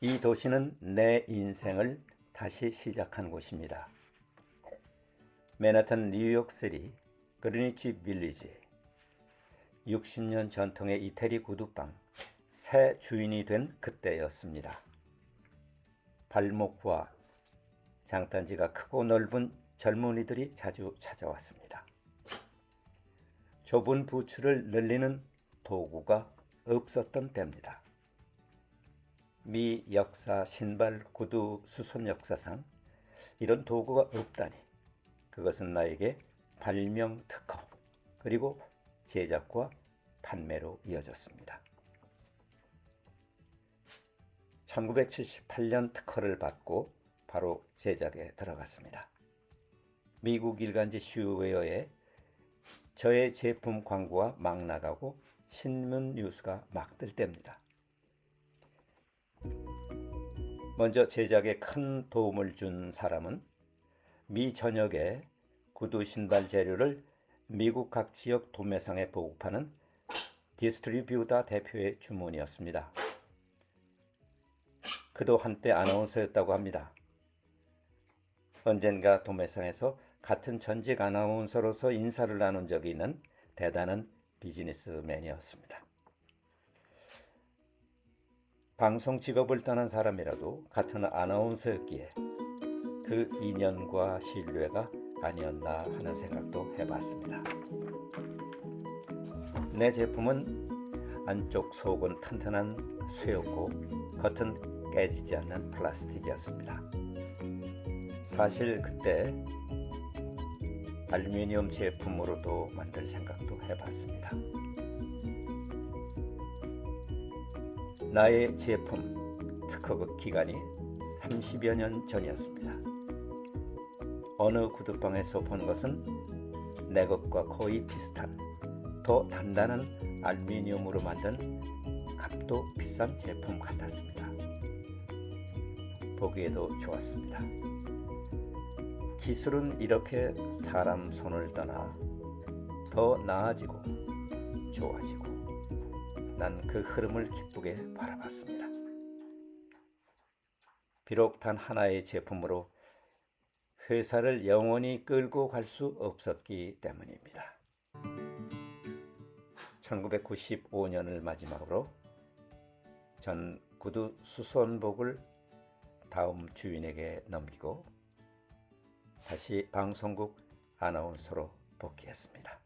이 도시는 내 인생을 다시 시작한 곳입니다. 맨하탄 뉴욕시리 그리니치 빌리지 60년 전통의 이태리 구두방 새 주인이 된 그때였습니다. 발목과 장단지가 크고 넓은 젊은이들이 자주 찾아왔습니다. 좁은 부츠를 늘리는 도구가 없었던 때입니다. 미 역사 신발 구두 수선 역사상 이런 도구가 없다니 그것은 나에게 발명 특허 그리고 제작과 판매로 이어졌습니다. 1978년 특허를 받고 바로 제작에 들어갔습니다. 미국 일간지 슈웨어에 저의 제품 광고가 막 나가고 신문 뉴스가 막 뜰 때입니다. 먼저 제작에 큰 도움을 준 사람은 미 전역의 구두 신발 재료를 미국 각 지역 도매상에 보급하는 디스트리뷰다 대표의 주문이었습니다. 그도 한때 아나운서였다고 합니다. 언젠가 도매상에서 같은 전직 아나운서로서 인사를 나눈 적이 있는 대단한 비즈니스맨이었습니다. 방송 직업을 떠난 사람이라도 같은 아나운서였기에 그 인연과 신뢰가 아니었나 하는 생각도 해봤습니다. 내 제품은 안쪽 속은 튼튼한 쇠였고 겉은 깨지지 않는 플라스틱이었습니다. 사실 그때 알루미늄 제품으로도 만들 생각도 해봤습니다. 나의 제품 특허 기간이 30여 년 전이었습니다. 어느 구두방에서 본 것은 내 것과 거의 비슷한 더 단단한 알루미늄으로 만든 값도 비싼 제품 같았습니다. 보기에도 좋았습니다. 기술은 이렇게 사람 손을 떠나 더 나아지고 좋아지고 난 그 흐름을 기쁘게 바라봤습니다. 비록 단 하나의 제품으로 회사를 영원히 끌고 갈 수 없었기 때문입니다. 1995년을 마지막으로 전 구두 수선복을 다음 주인에게 넘기고 다시 방송국 아나운서로 복귀했습니다.